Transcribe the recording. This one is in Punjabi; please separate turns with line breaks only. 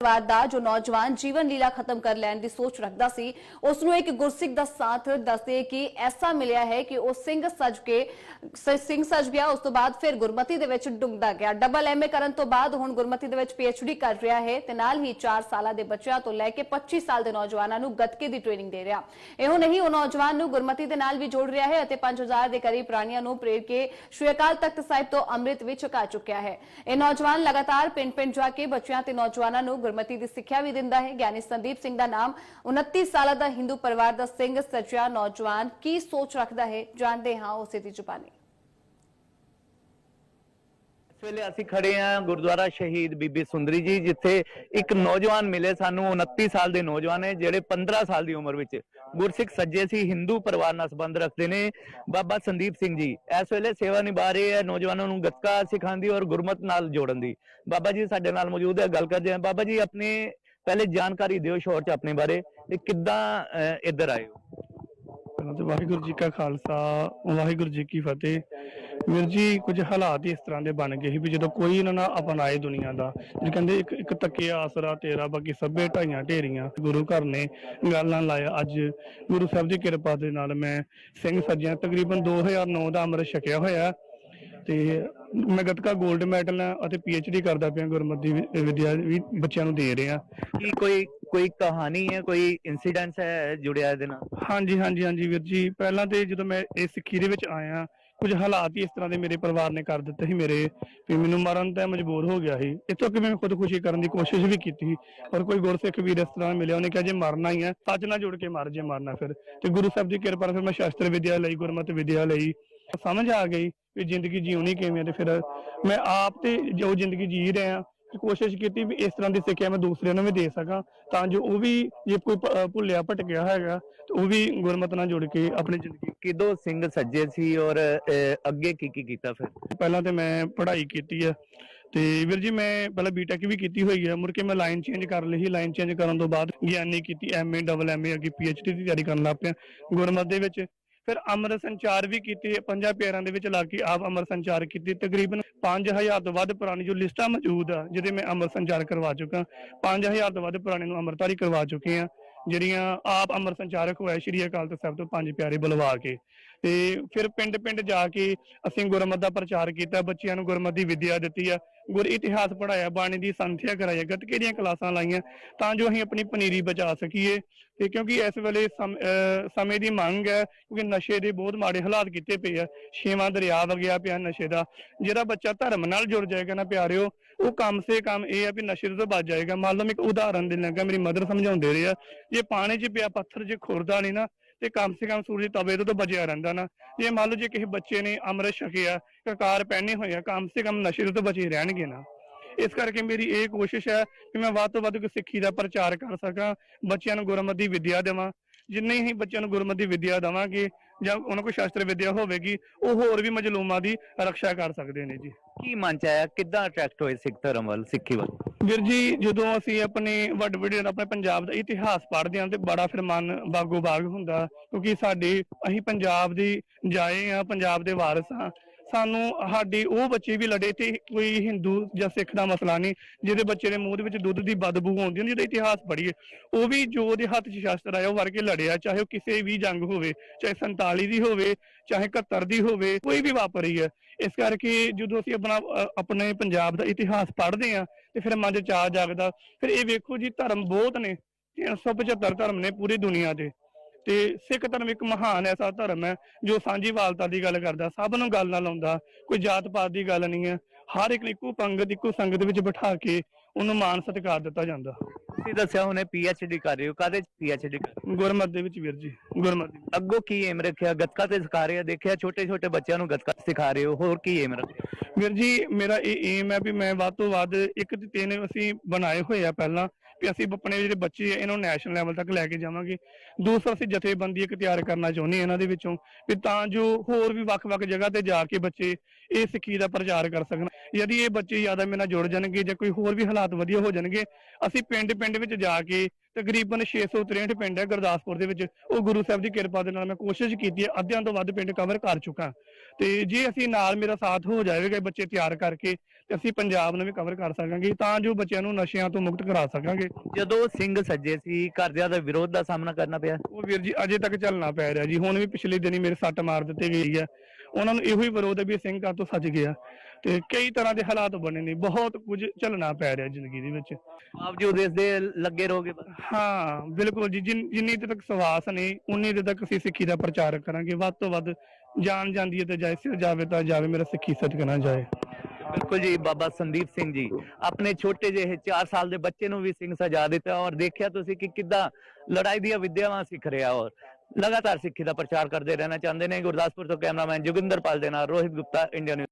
ਪਰਿਵਾਰ ਦਾ ਜੋ ਨੌਜਵਾਨ ਜੀਵਨ ਲੀਲਾ ਖਤਮ ਕਰ ਲੈਣ ਦੀ ਸੋਚ ਰੱਖਦਾ ਸੀ ਉਸ ਨੂੰ ਇੱਕ ਗੁਰਸਿੱਖ ਦਾ ਸਾਥ ਦੱਸਦੇ ਕਿ ਐਸਾ ਮਿਲਿਆ ਹੈ ਕਿ ਉਹ ਸਿੰਘ ਸਜ ਕੇ ਸਿੰਘ ਸਜ ਗਿਆ, ਉਸ ਤੋਂ ਬਾਅਦ ਫਿਰ ਗੁਰਮਤੀ ਦੇ ਵਿੱਚ ਡੁੱਬਦਾ ਗਿਆ। ਡਬਲ ਐਮਏ ਕਰਨ ਤੋਂ ਬਾਅਦ ਹੁਣ ਗੁਰਮਤੀ ਦੇ ਵਿੱਚ ਪੀਐਚਡੀ ਕਰ ਰਿਹਾ ਹੈ ਤੇ ਨਾਲ ਹੀ 4 ਸਾਲਾਂ ਦੇ ਬੱਚਿਆਂ ਤੋਂ ਲੈ ਕੇ 25 ਸਾਲ ਦੇ ਨੌਜਵਾਨਾਂ ਨੂੰ ਗੱਤਕੇ ਦੀ ਟ੍ਰੇਨਿੰਗ ਦੇ ਰਿਹਾ। ਇਹੋ ਨਹੀਂ, ਉਹ ਨੌਜਵਾਨ ਨੂੰ ਗੁਰਮਤੀ ਦੇ ਨਾਲ ਵੀ ਜੋੜ ਰਿਹਾ ਹੈ ਅਤੇ 5000 ਦੇ ਕਰੀਬ ਪ੍ਰਾਣੀਆਂ ਨੂੰ ਪ੍ਰੇਰ ਕੇ ਸ਼੍ਰੀ ਅਕਾਲ ਤਖਤ ਸਾਹਿਬ ਤੋਂ ਅੰਮ੍ਰਿਤ ਵਿੱਚ ਛਕਾ ਚੁੱਕਿਆ ਹੈ। ਇਹ ਨੌਜਵਾਨ ਲਗਾਤਾਰ ਪਿੰਡ-ਪਿੰਡ ਜਾ ਕੇ ਬੱਚਿਆਂ ਤੇ ਨੌਜਵਾਨਾਂ ਨੂੰ ਗੁਰਮਤੀ ਦੀ ਸਿੱਖਿਆ ਵੀ ਦਿੰਦਾ ਹੈ। ਗਿਆਨੀ ਸੰਦੀਪ ਸਿੰਘ ਦਾ ਨਾਮ 29 ਸਾਲਾਂ ਦਾ ਹਿੰਦੂ ਪਰਿਵਾਰ ਦਾ ਸਿੰਘ ਸੱਚਾ ਨੌਜਵਾਨ ਕੀ ਸੋਚ ਰੱਖਦਾ ਹੈ? ਜਾਣਦੇ ਹਾਂ ਉਸੇ ਦੀ ਜ਼ੁਬਾਨੀ।
ਇਸ ਵੇਲੇ ਅਸੀਂ ਖੜੇ ਹਾਂ ਗੁਰਦੁਆਰਾ ਸ਼ਹੀਦ ਬੀਬੀ ਸੁੰਦਰੀ ਜੀ, ਜਿੱਥੇ ਇੱਕ ਨੌਜਵਾਨ ਮਿਲੇ ਸਾਨੂੰ 29 ਸਾਲ ਦੇ ਨੌਜਵਾਨ ਹੈ ਜਿਹੜੇ 15 ਸਾਲ ਦੀ ਉਮਰ ਵਿੱਚ ਗੁਰਸਿੱਖ ਸੱਜੇ ਸੀ, ਹਿੰਦੂ ਪਰਿਵਾਰ ਨਾਲ ਸੰਬੰਧ ਰੱਖਦੇ ਨੇ। ਬਾਬਾ ਸੰਦੀਪ ਸਿੰਘ ਜੀ, ਇਸ ਵੇਲੇ ਸੇਵਾ ਨਿਭਾ ਰਹੇ ਹੈ ਨੌਜਵਾਨਾਂ ਨੂੰ ਗੱਤਕਾ ਸਿਖਾਉਣ ਦੀ ਔਰ ਗੁਰਮਤ ਨਾਲ ਜੋੜਨ ਦੀ। ਬਾਬਾ ਜੀ ਸਾਡੇ ਨਾਲ ਮੌਜੂਦ ਹੈ, ਗੱਲ ਕਰਦੇ ਹਾਂ। ਬਾਬਾ ਜੀ, ਆਪਣੇ ਪਹਿਲੇ ਜਾਣਕਾਰੀ ਦਿਓ ਸ਼ੋਰ ਚ ਆਪਣੇ ਬਾਰੇ ਇਹ ਕਿੱਦਾਂ ਇੱਧਰ ਆਏ ਹੋ?
ਵਾਹਿਗੁਰੂ ਜੀ ਕਾ ਖਾਲਸਾ, ਵਾਹਿਗੁਰੂ ਜੀ ਕੀ ਫਤਿਹ। ਵੀਰ ਜੀ ਕੁਝ ਹਾਲਾਤ ਇਸ ਤਰ੍ਹਾਂ ਦੇ ਬਣ ਗਏ ਸੀ ਵੀ ਜਦੋਂ ਕੋਈ ਇਹਨਾਂ ਨਾਲ ਅਪਣਾਏ ਦੁਨੀਆ ਦਾ ਜੇ ਕਹਿੰਦੇ ਇੱਕ ਇੱਕ ਤੱਕਿਆ ਆਸਰਾ ਤੇਰਾ ਬਾਕੀ ਸਭੇ ਢਾਈਆਂ ਢੇਰੀਆਂ ਗੁਰੂ ਘਰ ਨੇ ਗੱਲ ਲਾਇਆ। ਅੱਜ ਗੁਰੂ ਸਾਹਿਬ ਦੀ ਕਿਰਪਾ ਦੇ ਨਾਲ ਮੈਂ ਸਿੰਘ ਸੱਜਿਆ ਤਕਰੀਬਨ 2009 ਦਾ ਅੰਮ੍ਰਿਤ ਛਕਿਆ ਹੋਇਆ। ਤੇ ਮੈਂ ਗੱਤਕਾ 골ਡ ਮੈਡਲ ਆ ਅਤੇ ਡੀ ਕਰਦਾ ਪਿਆ ਗੁਰਮਤਿ ਵਿਦਿਆ ਵੀ ਬੱਚਿਆਂ ਨੂੰ ਦੇ ਰਿਹਾ।
ਕੀ ਕੋਈ ਕੋਈ ਕਹਾਣੀ ਹੈ ਕੋਈ ਇਨਸੀਡੈਂਟ ਹੈ ਜੁੜਿਆ ਇਹਦੇ ਨਾਲ?
ਹਾਂਜੀ ਹਾਂਜੀ ਹਾਂਜੀ ਵੀਰ ਜੀ। ਪਹਿਲਾਂ ਤੇ ਜਦੋਂ ਮੈਂ ਇਸ ਸਿੱਖੀ ਦੇ ਵਿੱਚ ਆਇਆ ਕੁਝ ਹਾਲਾਤ ਹੀ ਇਸ ਤਰ੍ਹਾਂ ਦੇ ਮੇਰੇ ਪਰਿਵਾਰ ਨੇ ਕਰ ਦਿੱਤੇ ਸੀ, ਮੇਰੇ ਵੀ ਮੈਨੂੰ ਮਰਨ ਤੇ ਮਜਬੂਰ ਹੋ ਗਿਆ ਸੀ। ਇੱਥੋਂ ਕਿ ਮੈਂ ਖੁਦਕੁਸ਼ੀ ਕਰਨ ਦੀ ਕੋਸ਼ਿਸ਼ ਵੀ ਕੀਤੀ ਪਰ ਕੋਈ ਗੁਰਸਿੱਖ ਵੀਰ ਇਸ ਤਰ੍ਹਾਂ ਮਿਲਿਆ, ਉਹਨੇ ਕਿਹਾ ਜੇ ਮਰਨਾ ਹੀ ਹੈ, ਸੱਚ ਨਾਲ ਜੁੜ ਕੇ ਮਰ ਜੇ ਮਰਨਾ ਫਿਰ। ਤੇ ਗੁਰੂ ਸਾਹਿਬ ਦੀ ਕਿਰਪਾ ਨਾਲ ਫਿਰ ਮੈਂ ਸ਼ਾਸਤਰ ਵਿਦਿਆ ਲਈ, ਗੁਰਮਤਿ ਵਿਦਿਆ ਲਈ। ਸਮਝ ਆ ਗਈ ਵੀ ਜ਼ਿੰਦਗੀ ਜਿਉਣੀ ਕਿਵੇਂ ਹੈ ਤੇ ਫਿਰ ਮੈਂ ਆਪ ਤੇ ਜੋ ਜ਼ਿੰਦਗੀ ਜੀ ਰਿਹਾ ਕੋਸ਼ਿਸ਼ ਕੀਤੀ ਵੀ ਇਸ ਤਰ੍ਹਾਂ ਦੀ ਸਿੱਖਿਆ ਮੈਂ ਦੂਸਰਿਆਂ ਨੂੰ ਵੀ ਦੇ ਸਕਾਂ ਤਾਂ ਜੋ ਉਹ ਵੀ ਜੇ ਕੋਈ ਭ- ਭੁੱਲਿਆ ਭਟਕਿਆ ਹੈਗਾ ਤੇ ਉਹ ਵੀ ਗੁਰਮਤਿ ਨਾਲ ਜੁੜ ਕੇ ਆਪਣੀ ਜ਼ਿੰਦਗੀ
ਕਿਦੋਂ ਸਿੰਘ ਸੱਜੇ ਸੀ ਔਰ ਅਹ, ਅੱਗੇ ਕੀ ਕੀ ਕੀਤਾ ਫਿਰ?
ਪਹਿਲਾਂ ਤੇ ਮੈਂ ਪੜ੍ਹਾਈ ਕੀਤੀ ਆ ਤੇ ਵੀਰ ਜੀ ਮੈਂ ਪਹਿਲਾਂ ਬੀਟੈਕ ਵੀ ਕੀਤੀ ਹੋਈ ਆ ਮੁੜ ਕੇ ਮੈਂ ਲਾਈਨ ਚੇਂਜ ਕਰ ਲਈ ਸੀ ਲਾਈਨ ਚੇਂਜ ਕਰਨ ਤੋਂ ਬਾਅਦ ਗਿਆਨੀ ਕੀਤੀ ਐਮਏ ਡਬਲ ਐਮਏ ਅੱਗੇ ਪੀਐਚਡੀ ਦੀ ਤਿਆਰੀ ਕਰਨ ਲੱਗ ਪਿਆ ਗੁਰਮਤਿ ਦੇ ਵਿੱਚ ਫਿਰ ਅੰਮ੍ਰਿਤ ਸੰਚਾਰ ਵੀ ਕੀਤੀ ਪੰਜਾਂ ਪਿਆਰਾਂ ਦੇ ਵਿੱਚ ਲਾ ਕੇ ਆਪ ਅੰਮ੍ਰਿਤ ਸੰਚਾਰ ਕੀਤੀ। ਤਕਰੀਬਨ 5000 ਤੋਂ ਵੱਧ ਪੁਰਾਣੀ ਜੋ ਲਿਸਟਾਂ ਮੌਜੂਦ ਆ, ਜਿਹਦੇ ਮੈਂ ਅੰਮ੍ਰਿਤ ਸੰਚਾਰ ਕਰਵਾ ਚੁੱਕਾ। 5000 ਤੋਂ ਵੱਧ ਪੁਰਾਣੇ ਨੂੰ ਅੰਮ੍ਰਿਤਧਾਰੀ ਕਰਵਾ ਚੁੱਕੇ ਆ। ਜਿਹੜੀਆਂ ਆਪ ਅੰਮ੍ਰਿਤ ਸੰਚਾਰਕ ਹੋਇਆ ਸ਼੍ਰੀ ਅਕਾਲ ਤਖਤ ਸਾਹਿਬ ਤੋਂ ਪੰਜ ਪਿਆਰੇ ਬੁਲਵਾ ਕੇ। ਤੇ ਫਿਰ ਪਿੰਡ ਪਿੰਡ ਜਾ ਕੇ ਅਸੀਂ ਗੁਰਮਤਿ ਦਾ ਪ੍ਰਚਾਰ ਕੀਤਾ, ਬੱਚਿਆਂ ਨੂੰ ਗੁਰਮਤਿ ਦੀ ਵਿਦਿਆ ਦਿੱਤੀ ਆ, ਗੁਰ ਇਤਿਹਾਸ ਪੜਾਇਆ ਬਾਣੀ ਦੀ ਸੰਥਿਆ ਕਰਾਇਆ ਗੱਤਕੇ ਦੀਆਂ ਕਲਾਸਾਂ ਲਾਈਆਂ, ਤਾਂ ਜੋ ਅਸੀਂ ਆਪਣੀ ਪਨੀਰੀ ਬਚਾ ਸਕੀਏ। ਤੇ ਕਿਉਂਕਿ ਇਸ ਵੇਲੇ ਸਮ- ਅਹ ਸਮੇਂ ਦੀ ਮੰਗ ਹੈ, ਕਿਉਂਕਿ ਨਸ਼ੇ ਦੇ ਬਹੁਤ ਮਾੜੇ ਹਾਲਾਤ ਕੀਤੇ ਪਏ ਆ। ਛੇਵਾਂ ਦਰਿਆ ਵਗਿਆ ਪਿਆ ਨਸ਼ੇ ਦਾ ਜਿਹੜਾ ਬੱਚਾ ਧਰਮ ਨਾਲ ਜੁੜ ਜਾਏਗਾ ਨਾ ਪਿਆਰਿਓ ਉਹ ਕਮ ਸੇ ਕਮ ਇਹ ਆ ਵੀ ਨਸ਼ੇ ਤੋਂ ਬਚ ਜਾਏਗਾ। ਮੰਨ ਲਓ ਮੈਂ ਇੱਕ ਉਦਾਹਰਨ ਦੇਣ ਲੱਗਾ, ਮੇਰੀ ਮਦਰ ਸਮਝਾਉਂਦੇ ਰਹੇ ਆ, ਜੇ ਪਾਣੀ 'ਚ ਪਿਆ ਪੱਥਰ ਜੇ ਖੁਰਦਾ ਨਹੀਂ ਨਾ, ਤੇ ਕਮ ਸੇ ਕਮ ਸੂਰਜ ਤਵੇ ਤੋਂ ਬਚਿਆ ਰਹਿੰਦਾ ਨਾ। ਜੇ ਮੰਨ ਲਓ ਜੇ ਕਿਸੇ ਬੱਚੇ ਨੇ ਅੰਮ੍ਰਿਤ ਛਕਿਆ, ਕਕਾਰ ਪਹਿਨੇ ਹੋਏ ਆ, ਕਮ ਸੇ ਕਮ ਨਸ਼ੇ ਤੋਂ ਬਚੇ ਰਹਿਣਗੇ ਨਾ। ਇਸ ਕਰਕੇ ਮੇਰੀ ਇਹ ਕੋਸ਼ਿਸ਼ ਹੈ ਕਿ ਮੈਂ ਵੱਧ ਤੋਂ ਵੱਧ ਸਿੱਖੀ ਦਾ ਪ੍ਰਚਾਰ ਕਰ ਸਕਾਂ, ਬੱਚਿਆਂ ਨੂੰ ਗੁਰਮਤਿ ਦੀ ਵਿਦਿਆ ਦੇਵਾਂ। ਜਿੰਨੇ ਹੀ ਬੱਚਿਆਂ ਨੂੰ ਗੁਰਮਤਿ ਵਿਦਿਆ ਦੇਵਾਂਗੇ ਜਾਂ ਉਹਨਾਂ ਕੋਲ ਸ਼ਾਸਤਰ ਵਿਦਿਆ ਹੋਵੇਗੀ ਉਹ ਹੋਰ ਵੀ ਮਜਲੂਮਾਂ ਦੀ ਰੱਖਿਆ ਕਰ ਸਕਦੇ ਨੇ ਜੀ।
ਕੀ ਮਨ ਚ ਆਇਆ ਕਿੱਦਾਂ ਅਟਰੈਕਟ ਹੋਏ ਸਿੱਖ ਧਰਮ ਵੱਲ ਸਿੱਖੀ ਵੱਲ?
ਵੀਰ ਜੀ ਜਦੋਂ ਅਸੀਂ ਆਪਣੇ ਵੱਡ ਵੱਡੇ ਆਪਣੇ ਪੰਜਾਬ ਦਾ ਇਤਿਹਾਸ ਪੜ੍ਹਦੇ ਹਾਂ ਤੇ ਬੜਾ ਫਿਰ ਮਨ ਬਾਗੋ ਬਾਗ ਹੁੰਦਾ ਕਿਉਂਕਿ ਸਾਡੇ ਅਸੀਂ ਪੰਜਾਬ ਦੀ ਜਾਏ ਆ ਪੰਜਾਬ ਦੇ ਵਾਰਸ ਆ ਸਾਨੂੰ ਸਾਡੇ ਉਹ ਬੱਚੇ ਵੀ ਲੜੇ ਤੇ ਕੋਈ ਹਿੰਦੂ ਜਾਂ ਸਿੱਖ ਦਾ ਮਸਲਾ ਨਹੀਂ, ਜਿਹਦੇ ਬੱਚੇ ਦੇ ਮੂੰਹ ਦੇ ਵਿੱਚ ਦੁੱਧ ਦੀ ਬਦਬੂ ਆਉਂਦੀ ਹੁੰਦੀ ਜਿਹਦਾ ਇਤਿਹਾਸ ਪੜ੍ਹੀਏ। ਉਹ ਵੀ ਜੋ ਉਹਦੇ ਹੱਥ 'ਚ ਸ਼ਸਤਰ ਆਇਆ, ਉਹ ਵਰ ਕੇ ਲੜਿਆ, ਚਾਹੇ ਉਹ ਕਿਸੇ ਵੀ ਜੰਗ ਹੋਵੇ, ਚਾਹੇ 47 ਦੀ ਹੋਵੇ, ਚਾਹੇ 71 ਦੀ ਹੋਵੇ, ਕੋਈ ਵੀ ਵਾਪਰੀ ਹੈ। ਇਸ ਕਰਕੇ ਜਦੋਂ ਅਸੀਂ ਆਪਣਾ ਆਪਣੇ ਪੰਜਾਬ ਦਾ ਇਤਿਹਾਸ ਪੜ੍ਹਦੇ ਆ ਤੇ ਫਿਰ ਮਨ 'ਚ ਚਾਅ ਜਾਗਦਾ। ਫਿਰ ਇਹ ਵੇਖੋ ਜੀ, ਧਰਮ ਬਹੁਤ ਨੇ 375 ਧਰਮ ਨੇ ਪੂਰੀ ਦੁਨੀਆ ਦੇ। ਤੇ ਸਿੱਖ ਧਰਮ ਇੱਕ ਮਹਾਨ ਐਸਾ ਧਰਮ ਹੈ ਜੋ ਸਾਂਝੀਵਾਲਤਾ ਦੀ ਗੱਲ ਕਰਦਾ ਸਭ ਨੂੰ ਗੱਲ ਨਾਲ ਲਾਉਂਦਾ ਕੋਈ ਜਾਤ ਪਾਤ ਦੀ ਗੱਲ ਨਹੀਂ ਹੈ। ਹਰ ਇੱਕ ਇੱਕੋ ਪੰਗਤ ਇੱਕੋ ਸੰਗਤ ਵਿੱਚ ਬਿਠਾ ਕੇ ਉਹਨੂੰ ਮਾਨ ਸਤਿਕਾਰ ਦਿੱਤਾ ਜਾਂਦਾ।
ਤੁਸੀਂ ਦੱਸਿਆ ਹੁਣੇ ਡੀ ਕਰ ਰਹੇ ਹੋ ਕਾਦੇ ਡੀ ਕਰ ਰਹੇ ਹੋ?
ਗੁਰਮਤ ਦੇ ਵਿੱਚ ਵੀਰ ਜੀ ਗੁਰਮਤ
ਅੱਗੋਂ ਕੀ ਏਮ ਰੱਖਿਆ? ਗੱਤਕਾ ਤੇ ਸਿਖਾ ਰਹੇ ਹੋ ਦੇਖਿਆ ਛੋਟੇ ਛੋਟੇ ਬੱਚਿਆਂ ਨੂੰ ਗੱਤਕਾ ਸਿਖਾ ਰਹੇ ਹੋ ਹੋਰ ਕੀ ਏਮ ਰੱਖਿਆ?
ਵੀਰ ਜੀ ਮੇਰਾ ਇਹ ਏਮ ਹੈ ਵੀ ਮੈਂ ਵੱਧ ਤੋਂ ਵੱਧ ਇੱਕ ਤੇ ਤਿੰਨ ਅਸੀਂ ਬਣਾਏ ਹੋਏ ਆ ਪਹਿਲਾਂ। ਵੀ ਅਸੀਂ ਆਪਣੇ ਜਿਹੜੇ ਬੱਚੇ ਆ, ਇਹਨਾਂ ਨੂੰ ਨੈਸ਼ਨਲ ਲੈਵਲ ਤੱਕ ਲੈ ਕੇ ਜਾਵਾਂਗੇ। ਦੂਸਰਾ ਅਸੀਂ ਜਥੇਬੰਦੀ ਇੱਕ ਤਿਆਰ ਕਰਨਾ ਚਾਹੁੰਦੇ ਹਾਂ ਇਹਨਾਂ ਦੇ ਵਿੱਚੋਂ, ਵੀ ਤਾਂ ਜੋ ਹੋਰ ਵੀ ਵੱਖ-ਵੱਖ ਜਗ੍ਹਾ ਤੇ ਜਾ ਕੇ ਬੱਚੇ ਇਹ ਸਿੱਖੀ ਦਾ ਪ੍ਰਚਾਰ ਕਰ ਸਕਣ। ਯਦि ਇਹ ਬੱਚੇ ਜ਼ਿਆਦਾ ਮੇਰੇ ਨਾਲ ਜੁੜ ਜਾਣਗੇ ਜਾਂ ਕੋਈ ਹੋਰ ਵੀ ਹਾਲਾਤ ਵਧੀਆ ਹੋ ਜਾਣਗੇ, ਅਸੀਂ ਪਿੰਡ-ਪਿੰਡ ਵਿੱਚ ਜਾ ਕੇ ਤਕਰੀਬਨ 663 ਪਿੰਡ ਹੈ ਗੁਰਦਾਸਪੁਰ ਦੇ ਵਿੱਚ। ਉਹ ਗੁਰੂ ਸਾਹਿਬ ਦੀ ਕਿਰਪਾ ਦੇ ਨਾਲ ਮੈਂ ਕੋਸ਼ਿਸ਼ ਕੀਤੀ ਹੈ ਅੱਧਿਆਂ ਤੋਂ ਵੱਧ ਪਿੰਡ ਕਵਰ ਕਰ ਚੁੱਕਾ। ਤੇ ਜੇ ਅਸੀਂ ਨਾਲ ਮੇਰਾ ਸਾਥ ਹੋ ਜਾਵੇਗਾ ਬੱਚੇ ਤਿਆਰ ਕਰਕੇ ਤੇ ਅਸੀਂ ਪੰਜਾਬ ਨੂੰ ਵੀ ਕਵਰ ਕਰ ਸਕਾਂਗੇ ਤਾਂ ਜੋ ਬੱਚਿਆਂ ਨੂੰ ਨਸ਼ਿਆਂ ਤੋਂ ਮੁਕਤ ਕਰਾ ਸਕਾਂਗੇ।
ਜਦੋਂ ਸਿੰਘ ਸੱਜੇ ਸੀ ਘਰਦਿਆਂ ਦਾ ਵਿਰੋਧ ਦਾ ਸਾਹਮਣਾ ਕਰਨਾ ਪਿਆ?
ਉਹ ਵੀਰ ਜੀ ਅਜੇ ਤੱਕ ਚੱਲਣਾ ਪੈ ਰਿਹਾ ਜੀ। ਹੁਣ ਵੀ ਪਿਛਲੇ ਦਿਨੀ ਮੇਰੇ ਸੱਟ ਮਾਰ ਦਿੱਤੇ ਗਈ ਹੈ। ਉਹਨਾਂ ਨੂੰ ਇਹੋ ਹੀ ਵਿਰੋਧ ਹੈ ਵੀ ਸਿੰਘ ਕਾ ਤੋਂ ਸੱਜ ਗਿਆ। ਤੇ ਕਈ ਤਰ੍ਹਾਂ ਦੇ ਹਾਲਾਤ ਬਣੇ ਨੇ ਬਹੁਤ ਕੁਝ ਝੱਲਣਾ ਪੈ ਰਿਹਾ ਜ਼ਿੰਦਗੀ ਦੇ ਵਿੱਚ।
ਬਾਵਜੂਦ ਇਸ ਦੇ ਲੱਗੇ ਰਹੋਗੇ।
ਹਾਂ ਬਿਲਕੁਲ ਜੀ ਜਿਨ- ਜਿੰਨੀ ਦੇਰ ਤੱਕ ਸਵਾਸ ਨੇ ਉਨੀ ਦੇਰ ਤੱਕ ਅਸੀਂ ਸਿੱਖੀ ਦਾ ਪ੍ਰਚਾਰ ਕਰਾਂਗੇ। ਵੱਧ ਤੋਂ ਵੱਧ ਜਾਨ ਜਾਂਦੀ ਹੈ ਤੇ ਜਾਏ ਸਿਰ ਜਾਵੇ ਤਾਂ ਜਾਵੇ ਮੇਰਾ ਸਿੱਖੀ ਸਦਕਾ ਨਾ ਜਾਏ।
ਬਿਲਕੁਲ ਜੀ ਬਾਬਾ ਸੰਦੀਪ ਸਿੰਘ ਜੀ ਆਪਣੇ ਛੋਟੇ ਜਿਹੇ 4 ਸਾਲ ਦੇ ਬੱਚੇ ਨੂੰ ਵੀ ਸਿੰਘ ਸਜਾ ਦਿੱਤਾ ਔਰ ਦੇਖਿਆ ਤੁਸੀਂ ਕਿ ਕਿੱਦਾਂ ਲੜਾਈ ਦੀਆਂ ਵਿਦਿਆਵਾਂ ਸਿੱਖ ਰਿਹਾ ਔਰ ਲਗਾਤਾਰ ਸਿੱਖੀ ਦਾ ਪ੍ਰਚਾਰ ਕਰਦੇ ਰਹਿਣਾ ਚਾਹੁੰਦੇ ਨੇ। ਗੁਰਦਾਸਪੁਰ ਤੋਂ ਕੈਮਰਾਮੈਨ ਜੋਗਿੰਦਰ ਪਾਲ ਦੇ ਨਾਲ ਰੋਹਿਤ ਗੁਪਤਾ ਇੰਡੀਆ ਨਿਊਜ਼।